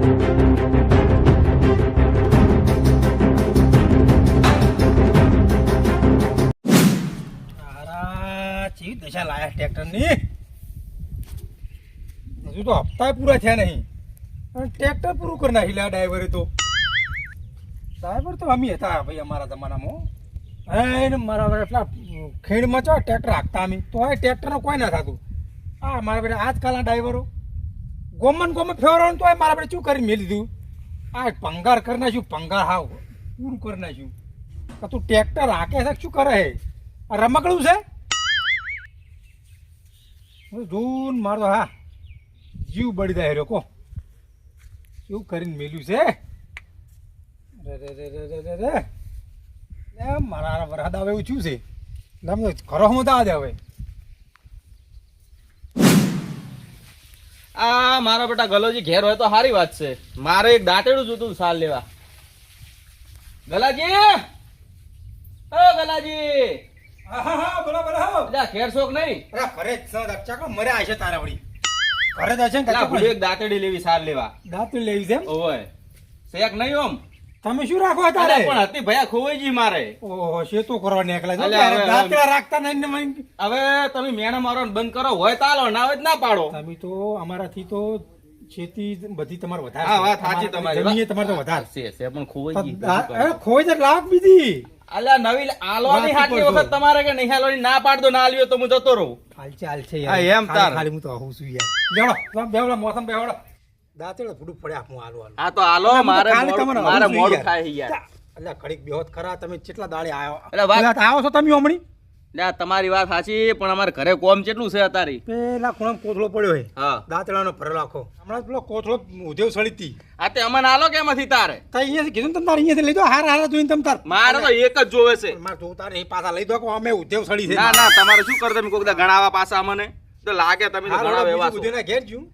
ચી દશા લાયા ટ્રેક્ટરની. હજુ તો હપ્તા પૂરા થયા નહીં. અને ટ્રેક્ટર પૂરું કરી નાખી આ ડ્રાઈવરે તો. ડ્રાઈવર તો અમે હતા ભાઈ અમારા જમાનામાં હે. મારા પેલા ખેડમાં ચો ટ્રેક્ટર હાંકતા અમે. તો ટ્રેક્ટરનો કોઈ ના થતું. હા મારા બેટા આજકાલના ડ્રાઈવરો ગોમન ગોમન ફેરવાનું તો મારા આપણે શું કરી મેલી દીધું? આ પંગાર કરી નાખ્યું પંગાર હાવ, પૂરું કરી નાખ્યું. તું ટ્રેક્ટર હાકે છે, શું કરે હે આ રમકડું છે? જોન મારો હા, જીવ બળી જાય લોકો શું કરીને મેલ્યું છે? રે રે રે રે રે રે રે મારા વરસાદ આવે એવું થયું છે. ખરો ઘરો આવે. હવે આ મારા બેટા ગલોજી ઘેર હોય તો સારી વાત છે. મારે એક દાંતેડું જોતું સાલ લેવા. ગલાજી! ઓ ગલાજી! હા હા હા બોલો બોલો. એટલે ઘેર શોખ નહીં? અરે છે મરે છે તારા વળી. ઘરે જ ને એક દાંતેડી લેવી સાર લેવા. દાંતડી લેવી છે ઓય. શેક નહીં ઓમ. તમે શું રાખો તારે પણ હતી ભયા ખોવાઈજી મારે. ઓહો છે તો કરવા નીકળ્યા છો? રાખતા નહીં હવે તમે મેણા મારો બંધ કરો હોય તાલો ના હોય તો ના પાડો. તમે તો અમારાથી તો ખેતી બધી તમારે વધારે હા વાત સાચી તમારી જમીન તમારે તો વધારે. છે છે પણ ખોવાઈ અરે ખોઈ જ લાખ બીજી. અલ્યા નવી આલવાની હાટલી વખત તમારે કે નહીં આલોની ના પાડ દો ના આલ્યો તો હું જતો રહું. હાલ ચાલ છે યાર. એમ તાર. ખાલી હું તો આવું છું યાર. બેવડો બેવડો મોસમ બેવડો. દાંતેડો ફૂડું પડ્યા હું આલો આલો આ તો આલો મારે મારે મોડું થાય યાર એટલે ઘડીક બેહોત ખરા તમે કેટલા દાડે આવ્યો એટલે વાત- આવો છો તમે હમણી? ના તમારી વાત સાચી પણ અમારે ઘરે કોમ કેટલું છે અતારી પેલા ખૂણામાં કોથળો પડ્યો હે. હા. દાંતડાનો ભરેલો આખો. હમણાં પેલો કોથળો ઉધેવ સળી હતી. આ તે અમને આલો કેમાંથી તારે? તો અહીંયાથી કીધું તમે તારે અહીંયાથી લઈ દો હાર હાર જોઈને તમે તાર. મારે તો એક જ જોવે છે. મારે જોવું તારે અહીં પાછા લઈ દો કે અમે ઉધેવ સળી છે? ના ના તમારે શું કરો તમે કોકદા ગણાવા પાછા અમને? તો લાગે તમે તો ગણાવે એવા. ઉધેવના ઘેર જ્યું.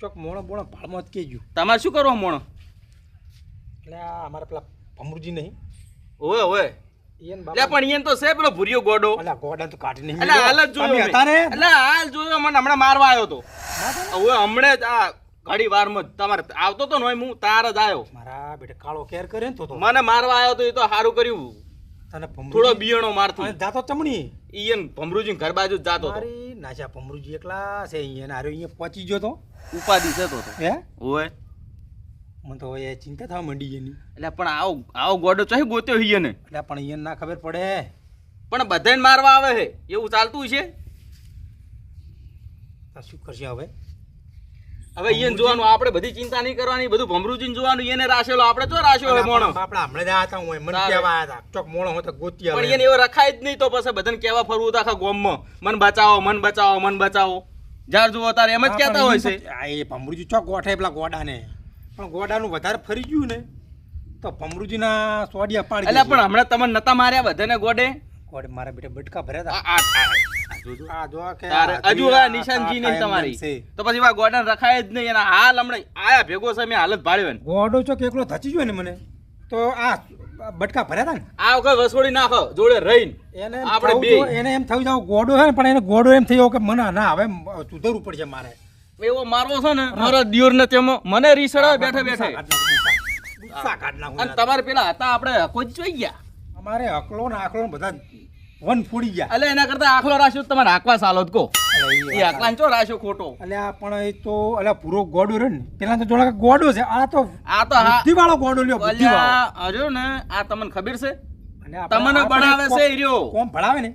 ચોક મોણો બોણો ભાળમાં જ કહેજો તમારે શું કરવું મોણો? એટલે આ અમારા પેલા ભમરૂજી નહીં. ઓય ઓય. ઈયન લે બાપા પણ ઈયન તો છે પેલો ભૂરિયો ગોડો. ગોડા તો કાઢી નહીં. એટલે હાલ જ જોયો તમે મેં. હતા ને? એટલે હાલ જોયો મને હમણાં મારવા આવ્યો તો. હવે હમણે જ આ ઘડી વારમાં તમારે આવતો તો ને હું તાર જ આવ્યો મારા બેટા કાળો કેર કરે ને તો તો. મને મારવા આવ્યો તો એ તો સારું કર્યું. તને થોડો બિયણો મારતો. જાતો ચમણી? ઈયન ભમરુજી ઘર બાજુ જ જાતો હતો. નાશા પમરુજી એકલા છે અહીંયા. હારે અહીંયા પહોંચી ગયો તો. ઉપાધિ છે તો. હે? ઓય. મને તો હવે ચિંતા થવા માંડી એની. એટલે પણ આવો આવો ગોડો ચાહે ગોત્યો હઈએ ને એટલે પણ અહીંયા ના ખબર પડે. પણ બધાને મારવા આવે છે એવું ચાલતું છે તો શું કરશે હવે? હવે ઈયન જોવાનું આપણે બધી ચિંતા નહીં કરવાની બધું ભમરુજીને જોવાનું એને રાશેલો આપણે તો રાશ્યો હોય મોણો? આપણે હમણાં જ આતા હું મને કેવા આતા ચોક મોણો હોય તો ગોતી પણ એને એવો રખાય જ નહીં તો પછી બધાને કેવા ફરવું તો આખા ગોમમાં. મન બચાવો મન બચાવો મન બચાવો. જાર જુઓ તારે એમ જ હા, કહેતા હોય છે. આ એ ભમરૂજી ચોક ગોઠે પેલા ગોડાને. પણ ગોડાનું વધારે ફરી ગયું ને તો ભમરૂજીના સોડિયા પાડી એટલે પણ હમણાં તમને નતા માર્યા બધાને ગોડે? ગોડે મારા બેટા બટકા ભર્યા હતા. હજુ આ આ નિશાનજી નહીં તમારી. તો પછી આ ગોડાને રખાય જ નહીં એના હાલ હમણાં આયા ભેગો છે મેં હાલત ભાળ્યો ને ગોડો ચોક એકલો ધચી ગયો ને મને તો આ બટકા ભર્યા હતા ને? આ વખત વસોડી નાખો જોડે રહીને. એને એમ આપણે બે. એને એમ થયું જાવ ગોડો છે પણ એને ગોડો એમ થયો કે મને ના હવે સુધરવું પડશે મારે. એવો મારવો છે ને મારા દિયોર ને તેમાં મને રીસડા બેઠે બેઠે. અને તમારે પેલા હતા આપણે કોઈ જોઈ ગયા. અમારે અકલો ને આકલો બધા વન ફૂડી ગયા. એટલે એના કરતા આખલો રાખ્યો તમારે હાંકવા સાલો જ કહો. એ આકલાને ચો રાખ્યો ખોટો? અલ્યા પણ એ તો અલ્યા પૂરો ગોડો રે ને પેલા તો જોડા ગોડો છે આ તો આ તો બુદ્ધિ વાળો ગોડો લ્યો બુદ્ધિ વાળો ને આ તમને ખબર છે? તમને ભણાવે છે ઈ રહ્યો. કોમ ભણાવે ને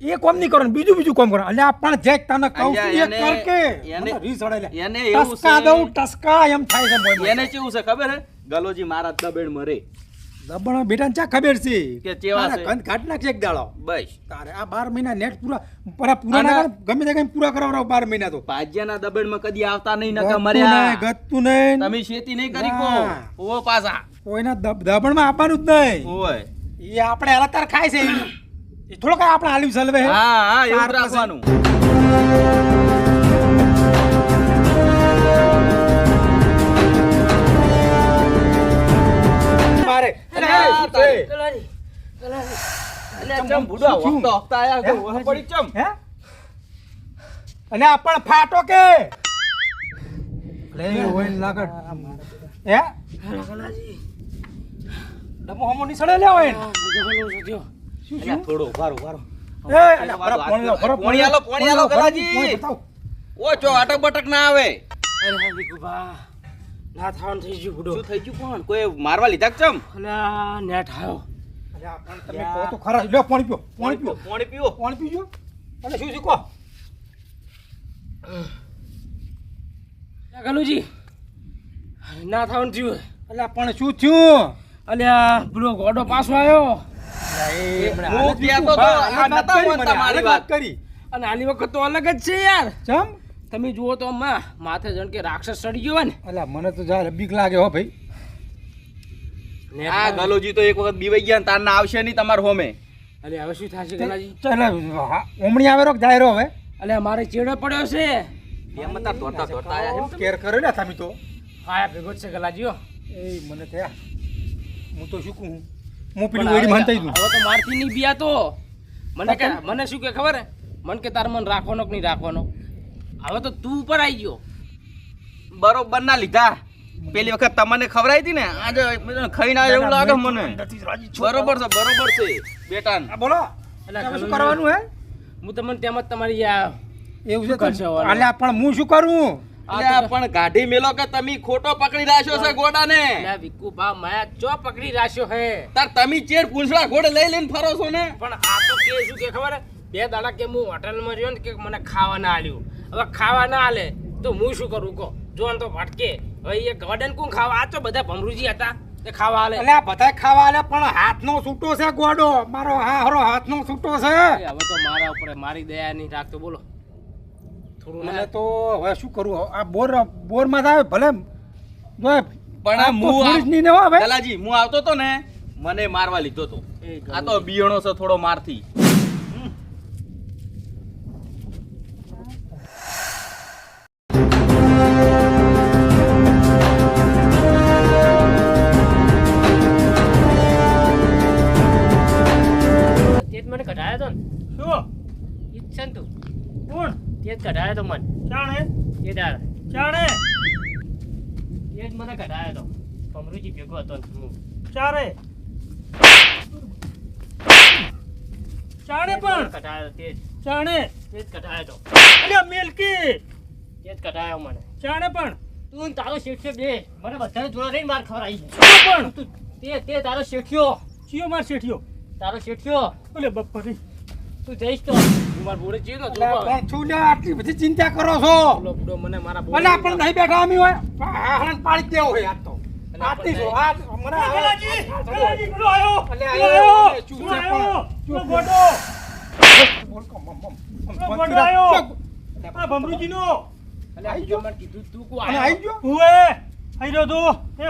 એ કોમ નહીં કરો બીજું બીજું કોમ કરો. અલ્યા પણ જે તને કહું છું એ કર કે એને- મને તો રીસ ચડે લ્યા. એને એવું ટસકા દઉં ટસકા એમ થાય છે મોય મોય. એને કેવું છે ખબર હે? ગલોજી મારા દબેડ મરે. દબણા બેટા ચા ખબર છે? કે ચેવા છે? કંદ કાટ નાખશે એક દાડો. બસ. તારે આ બાર મહિના નેટ પૂરા પરા પૂરા ના ગમે તે કઈ પૂરા કરાવડાવો બાર મહિના તો. ભાજ્યાના દબેડમાં કદી આવતા નહીં નકા મર્યા. નહીં, ગતું નહીં. તમે શેતી નહીં કરી કો. ઓ પાછા. કોઈના દબણમાં આપવાનું જ નહીં. ઓય. એ આપણે હાલ ખાય છે. એ થોડો કઈ આપણે હાલ્યું સલવે હા? હા એવું રાખવાનું. પોણી આલો, બરફ, ગલાજી. પોણી બતાવો. ઓ ચો અટક બટક ના આવે અરે ના થવાનું થઈ ગયું બુડો શું થઈ ગયું કોણ? કોઈ મારવા લીધા ચમ? અલ્યા નેટ આવ્યો અલ્યા, પણ તમે કહો તો ખરા. લ્યો પાણી પીઓ પાણી પીઓ. પાણી પીવો પાણી પીજો. અને શું શીખો ગલુજી. ના થવાનું થયું અલ્યા પણ શું થયું? અલ્યા પેલો ગોડો પાછો આવ્યો હું કહેતો તો, આ નતા માનતા મારી વાત. કરી. અને આની વખત તો અલગ જ છે યાર. ચમ? તમે જુઓ તો માં માથે જણ કે રાક્ષસ ચડી ગયો હોય ને. એટલે મને તો જા બીક લાગે હો ભાઈ. આ. ગલોજી તો એક વખત બીવાઈ ગયા ને તાર ના આવશે નહીં તમાર હોમે. અલ્યા હવે શું થશે ગલાજી? ચાલ હા, ઓમણી આવે રોક કે જાય રો હવે. અલ્યા મારે ચેડો પડ્યો છે. એમ તાર દોડતા દોડતા આયા છે. કેર કર્યો ને તમે તો. હા ભેગો છે ગલાજીઓ એ મને થયા હું તો શું કહું? હું પેલી વેડી માનતા દઉં હવે તો મારથી નહીં બિયા તો મને કે મને શું કે ખબર? હે? મને કે તાર મન રાખવાનો કે નહીં રાખવાનો? હવે તો તું ઉપર આવી ગયો. બરોબર ના લીધા. પેલી વખત તમને ખવડાવી હતી ને આજે ખાઈ ખાઈને આવ્યો એવું લાગે મને. બરોબર છે બરોબર છે બેટા બોલો. અલ્યા, શું કરવાનું હે? હું તમને તેમ જ તમારી આ એવું શું કરશો અલ્યા પણ હું શું કરું? અલ્યા, પણ ગાઢી મેલો કે તમે ખોટો પકડી રાખ્યો છે ગોડાને. ને વિકુ બા માયા ચો પકડી રાખ્યો હે? તાર તમે ચેર પૂંછડા ઘોડે લઈ લઈને ફરો છો ને? પણ આ તો કે શું કે ખબર? બે દાડા કે હું હોટલમાં રહ્યો ને કે મને ખાવાના આલ્યું. હવે ખાવા ના હાલે તો હું શું કરું કહો? જોન તો ભટકે હવે એ ગાર્ડન કોણ ખાવા? આ તો બધા ભમરૂજી હતા તે ખાવા હાલે. એટલે બધાય ખાવા હાલે પણ હાથનો છૂટો છે ગોડો. મારો હા હરો હાથનો છૂટો છે. હવે તો મારા ઉપર મારી દયા નહીં રાખતો બોલો. થોડું મને ના. તો હવે શું કરું? આ બોર બોરમાં આવે ભલે. જો પણ આ જ નહીં ને હો હવે. દલાજી હું આવતો તો ને? મને મારવા લીધો તો. આ તો બિયણો છે થોડો મારથી. જ કઢાયો તો મને. ચાણે? એ દાળ ચાણે? એ જ મને કઢાયો તો. કમરુજી ભેગો હતો હું. ચારે? ચાણે પણ? કઢાયો તે જ. ચાણે? તે જ કઢાયો તો. અલ્યા મેલકી! તે જ કઢાયો મને. ચાણે પણ? તું તારો શેઠ્યો બે. મને બધાને જોડે રહીને માર ખવડાવી પણ? તું તે તે તારો શેઠિયો. ચિયો માર શેઠિયો? તારો શેઠિયો. ઓલે બપરી તું જઈશ તો. મારા ને પણ છું આટલી બધી ચિંતા કરો છો? બુડો મને મારા બોડે અલ્યા પણ નહીં બેઠા અમે હોય? હા હા પાડી જ દેવો હોય આજ તો. આટલી જો આ મને ગલાજી ગલાજી ગુડો આયો. અલ્યા આયો. શું છે ગોડો બોલ કો મમ મમ ગોડો આયો. આ ભમરૂજીનો. અલ્યા આઈ બીજો મને કીધું તું કો આયો? આઈ ગયો? ઉવે આઈ રહ્યો તું. હે,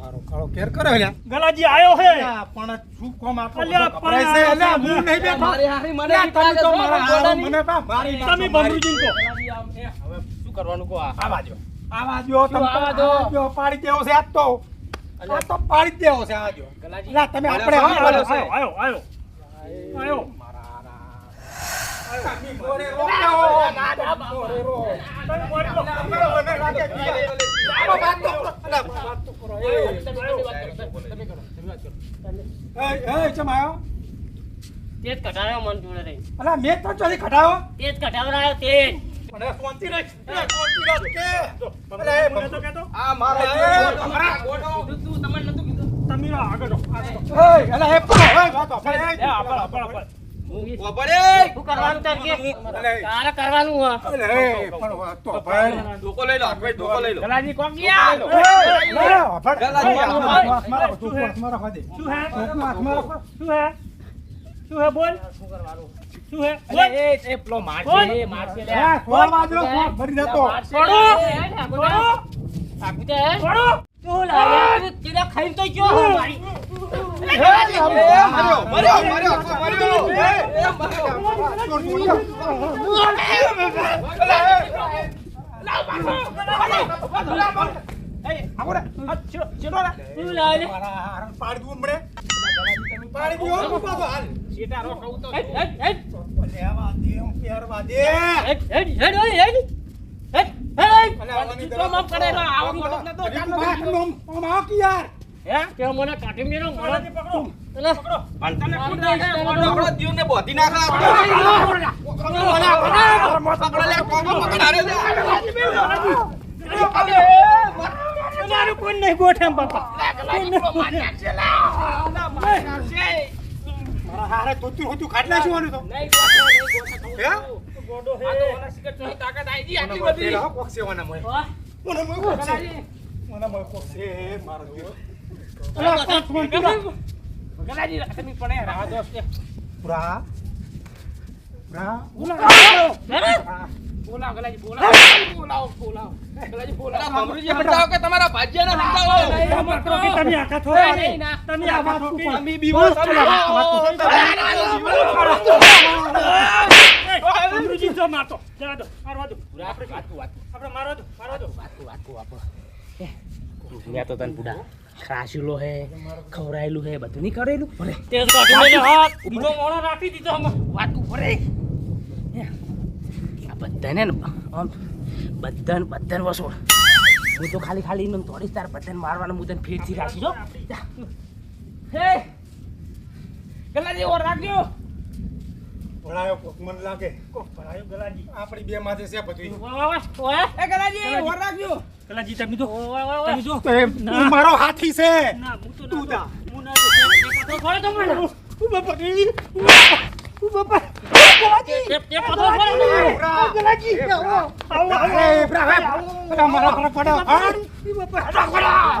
મારો કાળો કેર કરે અલ્યા ગલાજી આયો હે. પણ શું કોમ આપણો કપરાય છે? અલ્યા આ હું નહીં બેઠો. મારી હારી મને તમે તો મારા હારો મને બા મારી તમે મારી. કો ગલાજી આમ, એ, હવે શું કરવાનું કો આ? તમે તો આવા દો? આવા દ્યો, પાડી દેવો છે આજ તો. આ તો પાડી દેવો છે આ દ્યો. ગલાજી. અલ્યા, તમે આપણે આયો આયો આયો આયો મારા હારા. તમે ગોળે રોકાવો, ના, ના, ગોળે રો. તમે મોરી કો. અલ્યા, મને લાગે છે. આવો વાત તો કરો. અલ્યા, વાત તો કરો. એ, તમે તમે વાત કરો, તમે તમે કરો, તમે વાત કરો. એ, એ, ચમ આયો? તે જ કઢાયો મન જોડે રહી અલ્યા, મેં તો ચોથી ખટાવો. તે જ કઢાવરાયો તે જ પણ રાખ. એ, રાખ કે. અલ્યા, એ મને તો. કહેતો, આ મારો એ, ભમરા. કીધું તું તમને નતું કીધું તમે આગળ જાઓ, આગળ જાઓ. એ પણ, ઓય, વાત એ, આપણ, આપણ, આપણ. ઓપડે. શું કરવાનું તાર કે અલ્યા, તારે કરવાનું હો અલ્યા, એ, પણ વાત તો ગયા યાર હે કે મને કાઢી મેલો મારાથી પકડો એટલે પકડો પણ તને મારી કુંડા દઈશ, હે, તને મોટો તો. આપણો દીવને બોધી નાખે. પકડો લે, કોકો પકડ, હારે લે. કોઈ નહીં ગોઠે બાપા મારા હારે ધોતું હોતું ખાટ નાખ્યું તો નહીં ગોઠો, હે? આ તો હે ઓલા સિગરેટ ચોની તાકાત આઈ ગઈ આટલી મને બધી. કોક સેવાના મોય. મને મોય કોક છે. મને મોય કોક છે, મારો તમારા ના. જો મારતો દો મારવા દો આપણે વાતું, વાતું. આપણે મારવા દો મારવા દો વાતું, વાતું. મેં તો તને પૂડા ખરાશેલો હે ખવરાયેલું હે બધું નહીં કરેલું ભલે. હાથ બીજો મોણો રાખી દીધો વાતું ભરે આ બધાને આમ બધાને બધાને વસોડ હું તો ખાલી ખાલી એમને થોડી તાર બધાને મારવાનું હું તને ફેરથી રાખી જો. હે. કલાજી ઓર રાખજો ભણાયો કોક મન લાગે કોક ભરાયો ગલાજી આપણી બે માથે છે બધું એ ગલાજી ઓર રાખજો ગલાજી તમે તો ઓય ઓય ઓય તમે જો મારો હાથી છે ના હું તો તું તા. હું ના તો તે તો મને તું બાપા તું બાપા ગલાજી આવો આવો આવો મારા પર પડો હાડ બાપા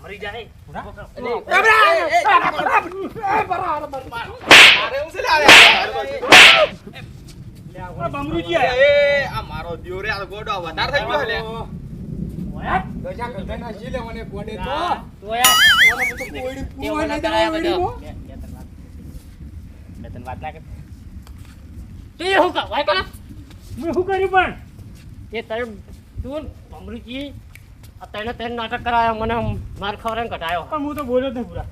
મરી જાય મારો દિયો રે, આ ગોડો વધારે થઈ ગયો લે. મને તો તો યાર ઓને તો કોઈડી પૂરો નહીં દેવાય વડીમો બે ત્રણ વાત ના કર તે હું કા વાય કલા મેં શું કર્યું પણ એ તને તું અમૃતજી અત્યારે તેને નાટક કરાયો મને માર ખવડાવીને કટાયો પણ હું તો બોલ્યો નહીં પૂરા.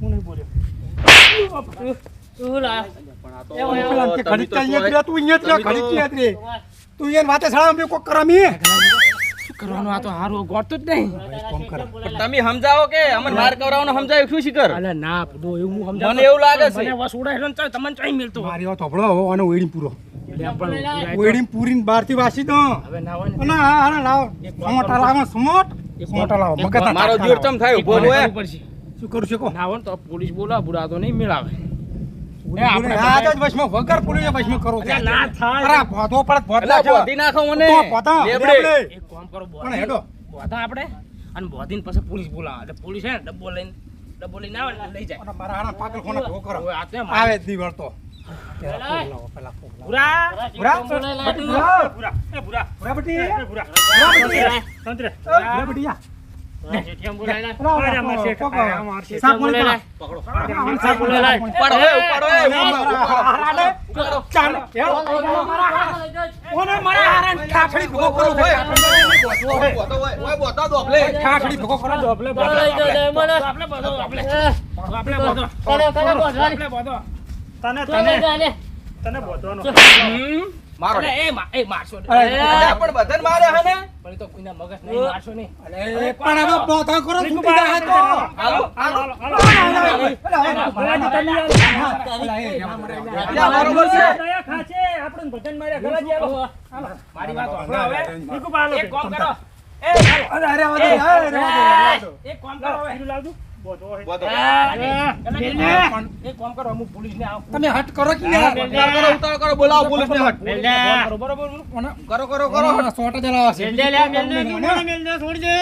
હું નહીં બોલ્યો. તું તમે ઘડીક કર્યા, તું અહીંયા ઘડીક રે. તું અહીંયા વાતે સાળા અમે કોક કરામી કરવાનું? આ તો હારું ગોળતું જ નહીં. પણ તમે સમજાવો કે અમને માર કરાવવાનો સમજાય શું શીખર? અલે ના દો એવું હું સમજાવતો મને એવું લાગે છે. મને વસ તમને ચાઈ મળતો. મારી વાત હોભળો હવે આનો પૂરો. ઓયડી પૂરીને બહારથી વાસી દો. હવે ના. હોય ને હા હા લાવો. સમોટા લાવો સમોટ. સમોટા લાવો. મગજના મારો ટાંકા દિયોર થાય ઊભો હોય શું કરું શકો ના હોય તો પોલીસ બોલા બુરા તો નહીં મેળાવે. આપણે આજ જ વશમાં વગર પુરીએ વશમાં કરું અલ્યા ના થાય. અરે ભોધો પડે ભોધલા એટલે બોધી નાખો મને. તો પોતા લેબડે. લેબડે. એક કામ કરો પણ હેડો. બોધા આપણે? અને બોધીને પછી પોલીસ બોલાવે. પોલીસ હે ને ડબ્બો લઈને ડબ્બો લઈને આવે ને એટલે લઈ જાય. આવે ઠાઠડી ભૂકો કરો છે. ઓય, બોતો હોય, ઓય, બોતો દોભલે. ઠાઠડી ભૂકો કરો. તને તને તને બોધવાનો મારો એ એ મારશો અરે, પણ બધાને મારે હે ને પણ તો કોઈના મગજ નહીં મારશો નહીં અરે, પણ હવે પોતા કરો, છૂટી જાય તો. હાલો હાલો હાલો બરોબર છે દયા ખાશે આપણને ભજન માર્યા ગલાજી આવો મારી વાત હવે નીકુ પાલો એક કામ કરો તમે હટ કરો કે ઉતાર કરો બોલાવો હટ પોલીસને ફોન કરો બરોબર કરો કરો કરો સોટ જ છે. છોડી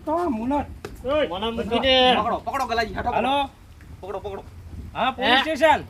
તો મુનટ. પકડો પકડો ગલાજી હટો પકડો પકડો હા પોલીસ સ્ટેશન